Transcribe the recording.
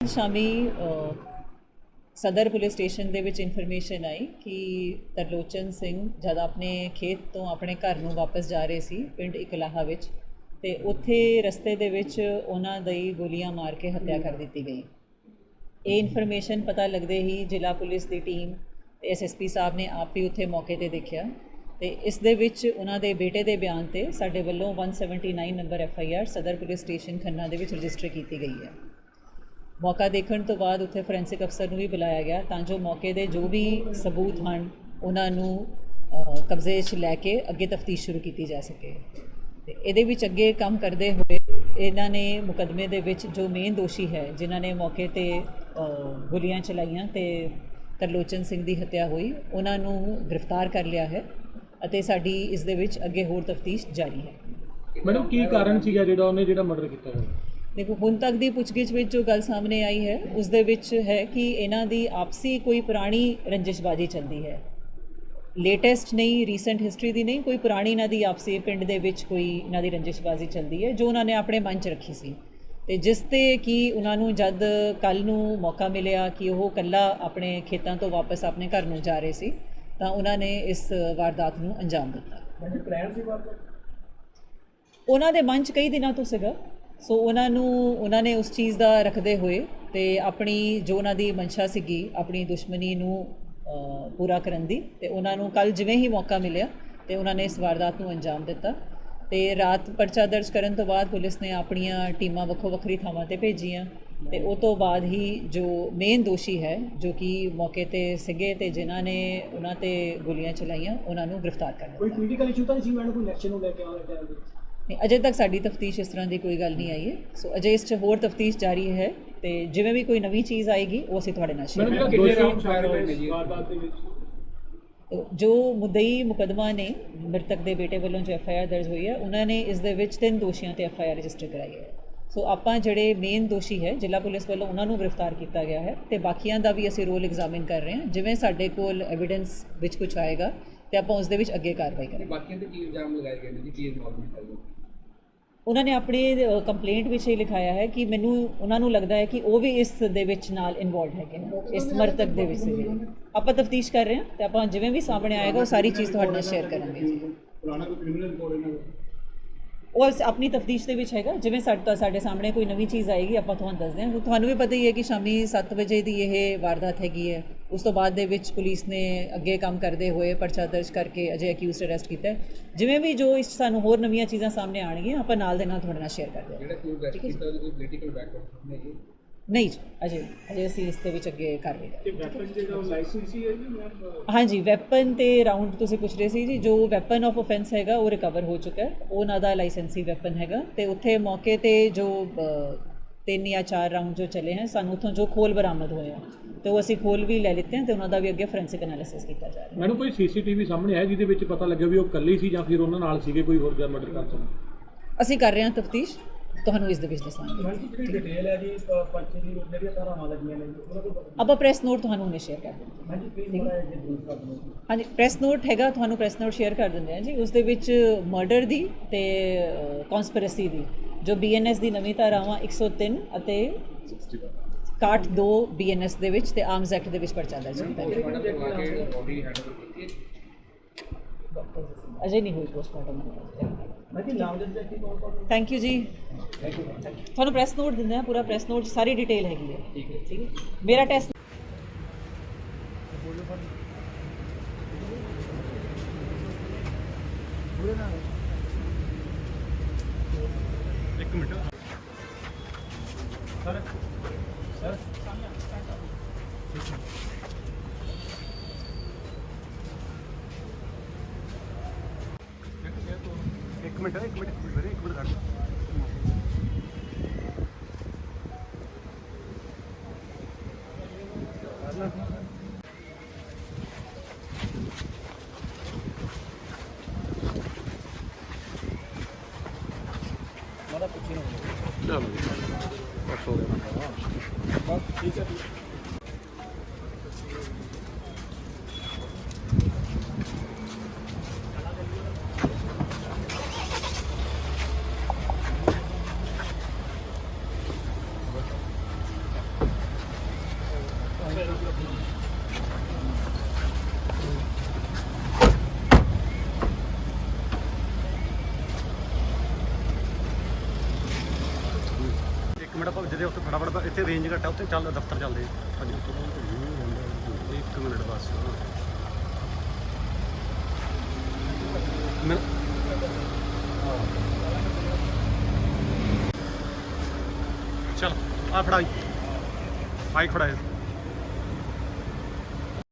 ਸ਼ਾਮੀ ਸਦਰ police station ਦੇ ਵਿੱਚ ਇਨਫੋਰਮੇਸ਼ਨ ਆਈ ਕਿ ਤਰਲੋਚਨ ਸਿੰਘ ਜਦ ਆਪਣੇ ਖੇਤ ਤੋਂ ਆਪਣੇ ਘਰ ਨੂੰ ਵਾਪਸ ਜਾ ਰਹੇ ਸੀ, ਪਿੰਡ ਇਕਲਾਹਾ ਵਿੱਚ, ਤੇ ਉੱਥੇ ਰਸਤੇ ਦੇ ਵਿੱਚ ਉਹਨਾਂ ਦੀ ਗੋਲੀਆਂ ਮਾਰ ਕੇ ਹੱਤਿਆ ਕਰ ਦਿੱਤੀ ਗਈ। ਇਹ ਇਨਫੋਰਮੇਸ਼ਨ ਪਤਾ ਲੱਗਦੇ ਹੀ ਜ਼ਿਲ੍ਹਾ ਪੁਲਿਸ ਦੀ ਟੀਮ ਤੇ ਐਸਐਸਪੀ ਸਾਹਿਬ ਨੇ ਆਪ ਵੀ ਉੱਥੇ ਮੌਕੇ ਤੇ ਦੇਖਿਆ ਤੇ ਇਸ ਦੇ ਵਿੱਚ ਉਹਨਾਂ ਦੇ ਬੇਟੇ ਦੇ ਬਿਆਨ ਤੇ ਸਾਡੇ ਵੱਲੋਂ 179 number FIR Sadar police station Khanna ਦੇ ਵਿੱਚ ਰਜਿਸਟਰ ਕੀਤੀ ਗਈ ਹੈ। ਮੌਕਾ ਦੇਖਣ ਤੋਂ ਬਾਅਦ ਉੱਥੇ ਫੋਰੈਂਸਿਕ ਅਫਸਰ ਨੂੰ ਵੀ ਬੁਲਾਇਆ ਗਿਆ ਤਾਂ ਜੋ ਮੌਕੇ ਦੇ ਜੋ ਵੀ ਸਬੂਤ ਹਨ, ਉਹਨਾਂ ਨੂੰ ਕਬਜ਼ੇ 'ਚ ਲੈ ਕੇ ਅੱਗੇ ਤਫਤੀਸ਼ ਸ਼ੁਰੂ ਕੀਤੀ ਜਾ ਸਕੇ। ਤੇ ਇਹਦੇ ਵਿੱਚ ਅੱਗੇ ਕੰਮ ਕਰਦੇ ਹੋਏ ਇਹਨਾਂ ਨੇ ਮੁਕਦਮੇ ਦੇ ਵਿੱਚ ਜੋ ਮੇਨ ਦੋਸ਼ੀ ਹੈ, ਜਿਨ੍ਹਾਂ ਨੇ ਮੌਕੇ ਤੇ ਗੋਲੀਆਂ ਚਲਾਈਆਂ ਤੇ ਤਰਲੋਚਨ ਸਿੰਘ ਦੀ ਹੱਤਿਆ ਹੋਈ, ਉਹਨਾਂ ਨੂੰ ਗ੍ਰਿਫਤਾਰ ਕਰ ਲਿਆ ਹੈ ਅਤੇ ਸਾਡੀ ਇਸ ਦੇ ਵਿੱਚ ਅੱਗੇ ਹੋਰ ਤਫਤੀਸ਼ ਜਾਰੀ ਹੈ। ਮੈਡਮ, ਕੀ ਕਾਰਨ ਸੀਗਾ ਜਿਹੜਾ ਉਹਨੇ ਜਿਹੜਾ ਮਰਡਰ ਕੀਤਾ ਹੈ ਦੇਖੋ ਹੁਣ ਤੱਕ ਦੀ ਪੁੱਛਗਿੱਛ ਵਿੱਚ ਜੋ ਗੱਲ ਸਾਹਮਣੇ ਆਈ ਹੈ ਉਸ ਦੇ ਵਿੱਚ ਹੈ ਕਿ ਇਹਨਾਂ ਦੀ ਆਪਸੀ ਕੋਈ ਪੁਰਾਣੀ ਰੰਜਿਸ਼ਬਾਜੀ ਚੱਲਦੀ ਹੈ। ਲੇਟੈਸਟ ਨਹੀਂ ਰੀਸੈਂਟ ਹਿਸਟਰੀ ਦੀ ਨਹੀਂ ਕੋਈ ਪੁਰਾਣੀ ਇਹਨਾਂ ਦੀ ਆਪਸੀ ਪਿੰਡ ਦੇ ਵਿੱਚ ਕੋਈ ਇਹਨਾਂ ਦੀ ਰੰਜਿਸ਼ਬਾਜੀ ਚੱਲਦੀ ਹੈ ਜੋ ਉਹਨਾਂ ਨੇ ਆਪਣੇ ਮਨ 'ਚ ਰੱਖੀ ਸੀ। ਤੇ ਜਿਸ ਤੇ ਕਿ ਉਹਨਾਂ ਨੂੰ ਜਦ ਕੱਲ ਨੂੰ ਮੌਕਾ ਮਿਲਿਆ ਕਿ ਉਹ ਕੱਲਾ ਆਪਣੇ ਖੇਤਾਂ ਤੋਂ ਵਾਪਸ ਆਪਣੇ ਘਰ ਨੂੰ ਜਾ ਰਹੇ ਸੀ ਤਾਂ ਉਹਨਾਂ ਨੇ ਇਸ ਵਾਰਦਾਤ ਨੂੰ ਅੰਜਾਮ ਦਿੱਤਾ। ਪਲਾਨ ਸੀ ਬਾਤ ਉਹਨਾਂ ਦੇ ਮਨ 'ਚ ਕਈ ਦਿਨਾਂ ਤੋਂ ਸੀਗਾ। ਸੋ ਉਹਨਾਂ ਨੂੰ, ਉਹਨਾਂ ਨੇ ਉਸ ਚੀਜ਼ ਦਾ ਰੱਖਦੇ ਹੋਏ ਤੇ ਆਪਣੀ ਜੋ ਉਹਨਾਂ ਦੀ ਮਨਸ਼ਾ ਸੀਗੀ, ਆਪਣੀ ਦੁਸ਼ਮਣੀ ਨੂੰ ਪੂਰਾ ਕਰਨ ਦੀ ਤੇ ਉਹਨਾਂ ਨੂੰ ਕੱਲ ਜਿਵੇਂ ਹੀ ਮੌਕਾ ਮਿਲਿਆ ਤੇ ਉਹਨਾਂ ਨੇ ਇਸ ਵਾਰਦਾਤ ਨੂੰ ਅੰਜਾਮ ਦਿੱਤਾ। ਤੇ ਰਾਤ ਪਰਚਾ ਦਰਜ ਕਰਨ ਤੋਂ ਬਾਅਦ ਪੁਲਿਸ ਨੇ ਆਪਣੀਆਂ ਟੀਮਾਂ ਵੱਖੋ ਵੱਖਰੀ ਥਾਵਾਂ ਤੇ ਭੇਜੀਆਂ ਤੇ ਉਹ ਤੋਂ ਬਾਅਦ ਹੀ ਜੋ ਮੇਨ ਦੋਸ਼ੀ ਹੈ, ਜੋ ਕਿ ਮੌਕੇ ਤੇ ਸੀਗੇ ਤੇ ਜਿਨ੍ਹਾਂ ਨੇ ਉਹਨਾਂ ਤੇ ਗੋਲੀਆਂ ਚਲਾਈਆਂ, ਉਹਨਾਂ ਨੂੰ ਗ੍ਰਿਫਤਾਰ ਕਰ ਲਿਆ। ਕੋਈ ਪੋਲੀਟੀਕਲ ਇਸ਼ੂ ਤਾਂ ਨਹੀਂ ਸੀ ਮੈਡਮ, ਕੋਈ ਇਲੈਕਸ਼ਨ ਨੂੰ ਲੈ ਕੇ ਆਉਣ ਟਾਈਮ ਨਹੀਂ ਅਜੇ ਤੱਕ ਸਾਡੀ ਤਫਤੀਸ਼ ਇਸ ਤਰ੍ਹਾਂ ਦੀ ਕੋਈ ਗੱਲ ਨਹੀਂ ਆਈ ਹੈ। ਸੋ ਅਜੇ ਇਸ 'ਚ ਹੋਰ ਤਫਤੀਸ਼ ਜਾਰੀ ਹੈ ਤੇ ਜਿਵੇਂ ਵੀ ਕੋਈ ਨਵੀਂ ਚੀਜ਼ ਆਏਗੀ ਉਹ ਅਸੀਂ ਤੁਹਾਡੇ ਨਾਲ ਸ਼ੇਅਰ ਜੀ ਮੁਦਈ ਮੁਕਦਮਾ ਨੇ ਮ੍ਰਿਤਕ ਦੇ ਬੇਟੇ ਵੱਲੋਂ ਜੋ ਐਫਆਈਆਰ ਦਰਜ ਹੋਈ ਹੈ ਉਹਨਾਂ ਨੇ ਇਸ ਦੇ ਵਿੱਚ ਤਿੰਨ ਦੋਸ਼ੀਆਂ ਤੇ ਐਫਆਈਆਰ ਰਜਿਸਟਰ ਕਰਾਈ ਹੈ। ਸੋ ਆਪਾਂ ਜਿਹੜੇ ਮੇਨ ਦੋਸ਼ੀ ਹੈ ਜ਼ਿਲ੍ਹਾ ਪੁਲਿਸ ਵੱਲੋਂ ਉਹਨਾਂ ਨੂੰ ਗ੍ਰਿਫਤਾਰ ਕੀਤਾ ਗਿਆ ਹੈ ਤੇ ਬਾਕੀਆਂ ਦਾ ਵੀ ਅਸੀਂ ਰੋਲ ਐਗਜ਼ਾਮਿਨ ਕਰ ਰਹੇ ਹਾਂ। ਜਿਵੇਂ ਸਾਡੇ ਕੋਲ ਐਵੀਡੈਂਸ ਵਿੱਚ ਕੁਝ ਆਏਗਾ ਤੇ ਆਪਾਂ ਉਸ ਦੇ ਵਿੱਚ ਅੱਗੇ ਕਾਰਵਾਈ ਕਰਾਂਗੇ। ਬਾਕੀਆਂ ਤੇ ਕੀ ਇਲਜ਼ਾਮ ਲਗਾਏ ਗਏ ਨੇ ਜੀ ਕੀ ਇਨਵੋਲਵਮੈਂਟ ਹੈ ਜੀ? ਉਹਨਾਂ ਨੇ ਆਪਣੀ ਕੰਪਲੇਂਟ ਵਿੱਚ ਇਹ ਲਿਖਾਇਆ ਹੈ ਕਿ ਮੈਨੂੰ ਉਹਨਾਂ ਨੂੰ ਲੱਗਦਾ ਹੈ ਕਿ ਉਹ ਵੀ ਇਸ ਦੇ ਵਿੱਚ ਨਾਲ ਇਨਵੋਲਡ ਹੈਗੇ ਨੇ ਇਸ ਮਰਤਕ ਦੇ ਵਿੱਚ ਸੀਗੇ ਆਪਾਂ ਤਫਤੀਸ਼ ਕਰ ਰਹੇ ਹਾਂ ਤੇ ਆਪਾਂ ਜਿਵੇਂ ਵੀ ਸਾਹਮਣੇ ਆਏਗਾ ਉਹ ਸਾਰੀ ਚੀਜ਼ ਤੁਹਾਡੇ ਨਾਲ ਸ਼ੇਅਰ ਕਰਾਂਗੇ। ਜੀ ਪੁਰਾਣਾ ਕੋਈ ਕ੍ਰਿਮੀਨਲ ਰਿਕਾਰਡ ਇਹਨਾਂ ਦਾ? ਉਹ ਆਪਣੀ ਤਫਤੀਸ਼ ਦੇ ਵਿੱਚ ਹੈਗਾ ਜਿਵੇਂ ਸਾਡੇ ਸਾਡੇ ਸਾਹਮਣੇ ਕੋਈ ਨਵੀਂ ਚੀਜ਼ ਆਏਗੀ ਆਪਾਂ ਤੁਹਾਨੂੰ ਦੱਸਦੇ ਹਾਂ ਤੁਹਾਨੂੰ ਵੀ ਪਤਾ ਹੀ ਹੈ ਕਿ ਸ਼ਾਮੀ 7 ਵਜੇ ਦੀ ਇਹ ਵਾਰਦਾਤ ਹੈਗੀ ਹੈ। ਉਸ ਤੋਂ ਬਾਅਦ ਦੇ ਵਿੱਚ ਪੁਲਿਸ ਨੇ ਅੱਗੇ ਕੰਮ ਕਰਦੇ ਹੋਏ ਪਰਚਾ ਦਰਜ ਕਰਕੇ ਅਜੇ ਅਕਿਊਜ਼ਡ ਅਰੈਸਟ ਕੀਤਾ। ਜਿਵੇਂ ਵੀ ਜੋ ਇਸ ਸਾਨੂੰ ਹੋਰ ਨਵੀਆਂ ਚੀਜ਼ਾਂ ਸਾਹਮਣੇ ਆਣਗੀਆਂ ਆਪਾਂ ਨਾਲ ਦੇ ਨਾਲ ਤੁਹਾਡੇ ਨਾਲ ਸ਼ੇਅਰ ਕਰਦੇ ਹਾਂ। ਜਿਹੜਾ ਕਿਉਂ ਰੈਸਟ ਕੀਤਾ ਉਹਦਾ ਕੋਈ ਪੋਲੀਟੀਕਲ ਬੈਕਗ੍ਰਾਉਂਡ ਨਹੀਂ ਜੀ ਨਹੀਂ ਜੀ, ਅਜੇ ਅਜੇ ਅਸੀਂ ਇਸ ਦੇ ਵਿੱਚ ਅੱਗੇ ਕਰ ਰਹੇ ਹਾਂ। ਤੇ ਵੈਪਨ ਜਿਹੜਾ ਉਹ ਲਾਇਸੈਂਸ ਹੀ ਹੈ ਜੀ ਮੈਮ ਹਾਂਜੀ ਵੈਪਨ ਤੇ ਰਾਉਂਡ ਤੁਸੀਂ ਪੁੱਛ ਰਹੇ ਸੀ ਜੀ ਜੋ ਵੈਪਨ ਆਫ ਆਫੈਂਸ ਹੈਗਾ ਉਹ ਰਿਕਵਰ ਹੋ ਚੁੱਕਾ ਹੈ। ਉਹ ਉਹਨਾਂ ਦਾ ਲਾਇਸੈਂਸੀ ਵੈਪਨ ਹੈਗਾ। ਤੇ ਉੱਥੇ ਮੌਕੇ ਤੇ ਜੋ ਤਿੰਨ ਜਾਂ ਚਾਰ ਰਾਉਂਡ ਜੋ ਚਲੇ ਹਨ ਸਾਨੂੰ ਉੱਥੋਂ ਜੋ ਖੋਲ ਬਰਾਮਦ ਹੋਏ ਆ ਤੇ ਉਹ ਅਸੀਂ ਖੋਲ ਵੀ ਲੈ ਲਿੱਤੇ ਤੇ ਉਹਨਾਂ ਦਾ ਵੀ ਅੱਗੇ ਫੋਰੈਂਸਿਕ ਐਨਾਲਿਸਿਸ ਕੀਤਾ ਜਾ ਰਿਹਾ। ਹੈ ਮੈਡਮ ਕੋਈ ਸੀਸੀਟੀਵੀ ਸਾਹਮਣੇ ਆਇਆ ਜਿਹਦੇ ਵਿੱਚ ਪਤਾ ਲੱਗਿਆ ਵੀ ਉਹ ਇਕੱਲੀ ਸੀ ਜਾਂ ਫਿਰ ਉਹਨਾਂ ਨਾਲ ਸੀਗੇ ਕੋਈ ਹੋਰ ਜਾਂ ਮਰਡਰ ਕਰ ਸਕਦਾ ਅਸੀਂ ਕਰ ਰਹੇ ਹਾਂ ਤਫਤੀਸ਼। ਤੁਹਾਨੂੰ ਇਸ ਦੇ ਵਿੱਚ ਦੱਸਾਂਗੇ। ਜਿਹੜੀ ਡਿਟੇਲ ਹੈ ਜੀ ਪਰਚੇ ਦੀ ਜਿਹੜੀਆਂ ਧਾਰਾਵਾਂ ਲੱਗੀਆਂ ਨੇ ਉਹਨਾਂ ਤੋਂ ਆਪਾਂ ਪ੍ਰੈਸ ਨੋਟ ਤੁਹਾਨੂੰ ਹੁਣੇ ਸ਼ੇਅਰ ਕਰ ਦਿੰਦੇ ਹਾਂ। ਹਾਂਜੀ ਪਲੀਜ਼ ਥੋੜਾ ਜਿਹਾ ਦੂਰ ਕਰ ਦਿਓ। ਹਾਂਜੀ ਪ੍ਰੈਸ ਨੋਟ ਹੈਗਾ ਤੁਹਾਨੂੰ ਪ੍ਰੈਸ ਨੋਟ ਸ਼ੇਅਰ ਕਰ ਦਿੰਦੇ ਹਾਂ ਜੀ। ਉਸ ਦੇ ਵਿੱਚ ਮਰਡਰ ਦੀ ਤੇ ਕਨਸਪੀਰੇਸੀ ਦੀ ਜੋ ਬੀਐਨਐਸ ਦੀ ਨਵੀਂ ਧਾਰਾਵਾਂ 103 ਅਤੇ 62 ਬੀਐਨਐਸ ਦੇ ਵਿੱਚ ਤੇ ਆਰਮਸ ਐਕਟ ਦੇ ਵਿੱਚ ਪਰਚਾ ਦਰਜ ਕੀਤਾ ਗਿਆ। ਅਜੇ ਨਹੀਂ ਹੋਈ ਪੋਸਟਮਾਰਟਮ ਥੈਂਕ ਯੂ ਜੀ। ਤੁਹਾਨੂੰ ਪ੍ਰੈਸ ਨੋਟ ਦਿੰਦੇ ਹਾਂ ਪੂਰਾ ਪ੍ਰੈਸ ਨੋਟ 'ਚ ਸਾਰੀ ਡਿਟੇਲ ਹੈਗੀ ਹੈ। ਠੀਕ ਹੈ ਠੀਕ ਹੈ? ਮੇਰਾ ਟੈਸਟ ਇੱਕ ਮਿੰਟ। ਸਰ ਮਿੰਟ ਇੱਕ ਮਿੰਟ ਵੀਰੇ ਇੱਕ ਮਿੰਟ ਕਰ ਚਲੋ। ਬਸ ਹੋ ਗਿਆ। ਬਸ ਠੀਕ ਹੈ। ਇੱਕ ਮਿੰਟ ਆਪਾਂ ਜਿਹਦੇ ਉੱਥੇ ਫਟਾਫਟ ਇੱਥੇ ਰੇਂਜ ਘੱਟ ਉੱਥੇ ਚੱਲ, ਦਫ਼ਤਰ ਚੱਲਦੇ ਹਾਂਜੀ। ਇੱਕ ਮਿੰਟ ਬਸ। ਮੈਂ ਚਲ ਆ ਫੜਾਈ। ਮਾਈਕ ਫੜਾਈ